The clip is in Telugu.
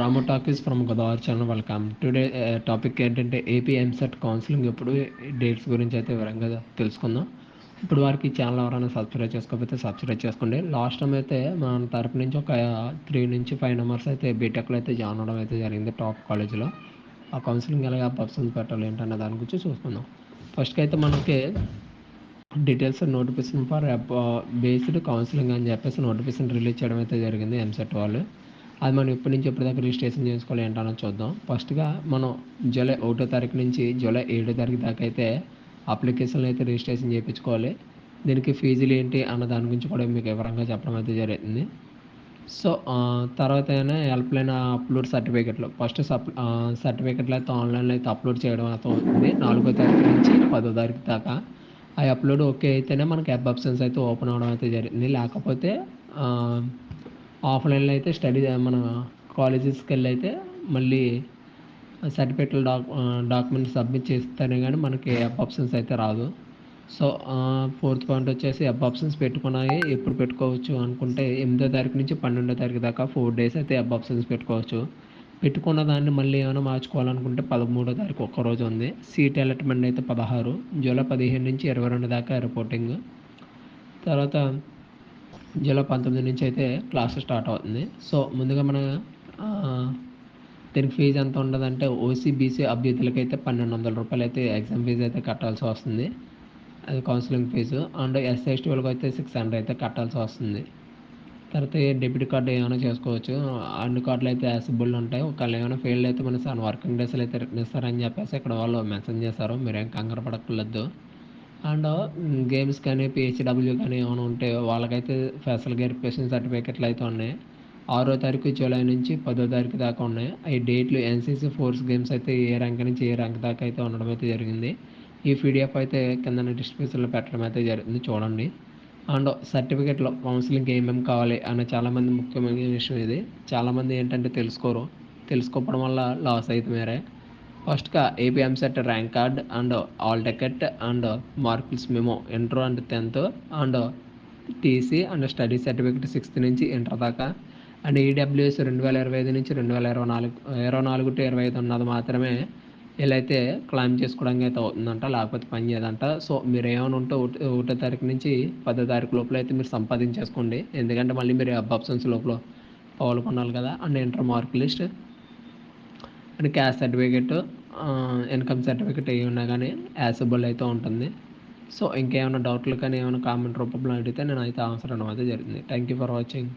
Ramu talkies from Godavari channel welcome today topic ఏంటంటే ఏపీ ఎంసెట్ కౌన్సిలింగ్ ఎప్పుడు డేట్స్ గురించి అయితే వివరంగా తెలుసుకుందాం. ఇప్పుడు వారికి ఛానల్ ఎవరైనా సబ్స్క్రైబ్ చేసుకోకపోతే సబ్స్క్రైబ్ చేసుకోండి. లాస్ట్ టైం అయితే మన తరపు నుంచి ఒక త్రీ నుంచి ఫైవ్ నెంబర్స్ అయితే బీటెక్లో అయితే జాయిన్ అవ్వడం అయితే జరిగింది టాప్ కాలేజ్లో ఆ కౌన్సిలింగ్ ఎలాగ పర్సన్స్ పెట్టాలి ఏంటన్న దాని గురించి చూసుకుందాం. ఫస్ట్కి అయితే మనకి details notification for based counselling అని చెప్పేసి నోటిఫికేషన్ రిలీజ్ చేయడం అయితే జరిగింది ఎంసెట్ వాళ్ళు. అది మనం ఇప్పటి నుంచి ఎప్పటిదాకా రిజిస్ట్రేషన్ చేసుకోవాలి ఏంటనో చూద్దాం. ఫస్ట్గా మనం జూలై ఒకటో తారీఖు నుంచి జూలై ఏడో తారీఖు దాకా అయితే అప్లికేషన్లు అయితే రిజిస్ట్రేషన్ చేయించుకోవాలి. దీనికి ఫీజులు ఏంటి అన్న దాని గురించి కూడా మీకు వివరంగా చెప్పడం అయితే జరుగుతుంది. సో తర్వాత అయినా హెల్ప్ లైన్ అప్లోడ్ సర్టిఫికెట్లు. ఫస్ట్ సప్ సర్టిఫికెట్లు అయితే ఆన్లైన్లో అయితే అప్లోడ్ చేయడం అయితే అవుతుంది. నాలుగో తారీఖు నుంచి పదో తారీఖు దాకా. ఆ అప్లోడ్ ఓకే అయితేనే మనకి వెబ్ ఆప్షన్స్ అయితే ఓపెన్ అవ్వడం అయితే జరిగింది లేకపోతే ఆఫ్లైన్లో అయితే స్టడీ మన కాలేజెస్కి వెళ్ళి అయితే మళ్ళీ సర్టిఫికెట్లు డాక్ డాక్యుమెంట్స్ సబ్మిట్ చేస్తేనే కానీ మనకి అప్ ఆప్షన్స్ అయితే రాదు. సో ఫోర్త్ పాయింట్ వచ్చేసి అప్ ఆప్షన్స్ పెట్టుకున్నాయి. ఎప్పుడు పెట్టుకోవచ్చు అనుకుంటే ఎనిమిదో తారీఖు నుంచి పన్నెండో తారీఖు దాకా ఫోర్ డేస్ అయితే అప్ ఆప్షన్స్ పెట్టుకోవచ్చు. పెట్టుకున్న దాన్ని మళ్ళీ ఏమైనా మార్చుకోవాలనుకుంటే పదమూడో తారీఖు ఒక్క రోజు ఉంది. సీట్ అలాట్మెంట్ అయితే పదహారు. జూలై పదిహేను నుంచి ఇరవై రెండు దాకా రిపోర్టింగ్ తర్వాత జూలై పంతొమ్మిది నుంచి అయితే క్లాస్ స్టార్ట్ అవుతుంది. సో ముందుగా మన దీనికి ఫీజు ఎంత ఉండదంటే ఓసీ బీసీ అభ్యర్థులకి అయితే పన్నెండు వందల రూపాయలు అయితే ఎగ్జామ్ ఫీజు అయితే కట్టాల్సి వస్తుంది. అది counselling fee. And SC ST వాళ్ళకి అయితే సిక్స్ హండ్రెడ్ అయితే కట్టాల్సి వస్తుంది. తర్వాత డెబిట్ కార్డు ఏమైనా చేసుకోవచ్చు. అన్ని కార్డులు అయితే యాసిబుల్ ఉంటాయి. ఒకవేళ ఏమైనా ఫెయిల్ అయితే మన సార్ వర్కింగ్ డేస్లో అయితే రిటర్న్ ఇస్తారని చెప్పేసి ఇక్కడ వాళ్ళు మెన్షన్ చేశారు. మీరేం కంగారు పడక్కర్లేదు. అండ్ గేమ్స్ కానీ పిహెచ్డబ్ల్యూ కానీ ఏమైనా ఉంటే వాళ్ళకైతే ఫెసల్ వెరిఫికేషన్ సర్టిఫికెట్లు అయితే ఉన్నాయి. ఆరో తారీఖు జూలై నుంచి పదో తారీఖు దాకా ఉన్నాయి. ఈ డేట్లు ఎన్సీసీ ఫోర్స్ గేమ్స్ అయితే ఏ ర్యాంక్ నుంచి ఏ ర్యాంక్ దాకా అయితే ఉండడం అయితే జరిగింది. ఈ పీడిఎఫ్ అయితే కింద డిస్క్రిప్షన్లో పెట్టడం అయితే జరిగింది. చూడండి. అండ్ సర్టిఫికెట్లో కౌన్సిలింగ్కి ఏమేమి కావాలి అనే చాలామంది ముఖ్యమైన విషయం ఇది. చాలామంది ఏంటంటే తెలుసుకోరు. తెలుసుకోవడం వల్ల లాస్ అయితే మేరే ఫస్ట్గా AP EAMCET rank card and hall ticket and మార్కుల్స్ memo inter and tenth and TC and study certificate sixth నుంచి ఇంటర్ దాకా. అండ్ ఈడబ్ల్యూఎస్ రెండు వేల ఇరవై ఐదు నుంచి రెండు వేల ఇరవై నాలుగు ఇరవై నాలుగు టు ఇరవై ఐదు ఉన్నది మాత్రమే వీళ్ళైతే క్లైమ్ చేసుకోవడానికి అయితే అవుతుందంట లేకపోతే పని చేయదంట. సో మీరు ఏమైనా ఉంటే ఒకటో తారీఖు నుంచి పదో తారీఖు లోపల అయితే మీరు సంపాదించేసుకోండి. ఎందుకంటే మళ్ళీ మీరు అబ్ ఆప్షన్స్ లోపల పాల్గొనాలి కదా. And inter mark list and caste certificate income certificate ఏ ఉన్నా కానీ యాసబుల్ అయితే ఉంటుంది. సో ఇంకేమైనా డౌట్లు కానీ ఏమైనా కామెంట్ రూపంలో అడిగితే నేను అయితే ఆన్సర్ అనడం జరిగింది. Thank you for watching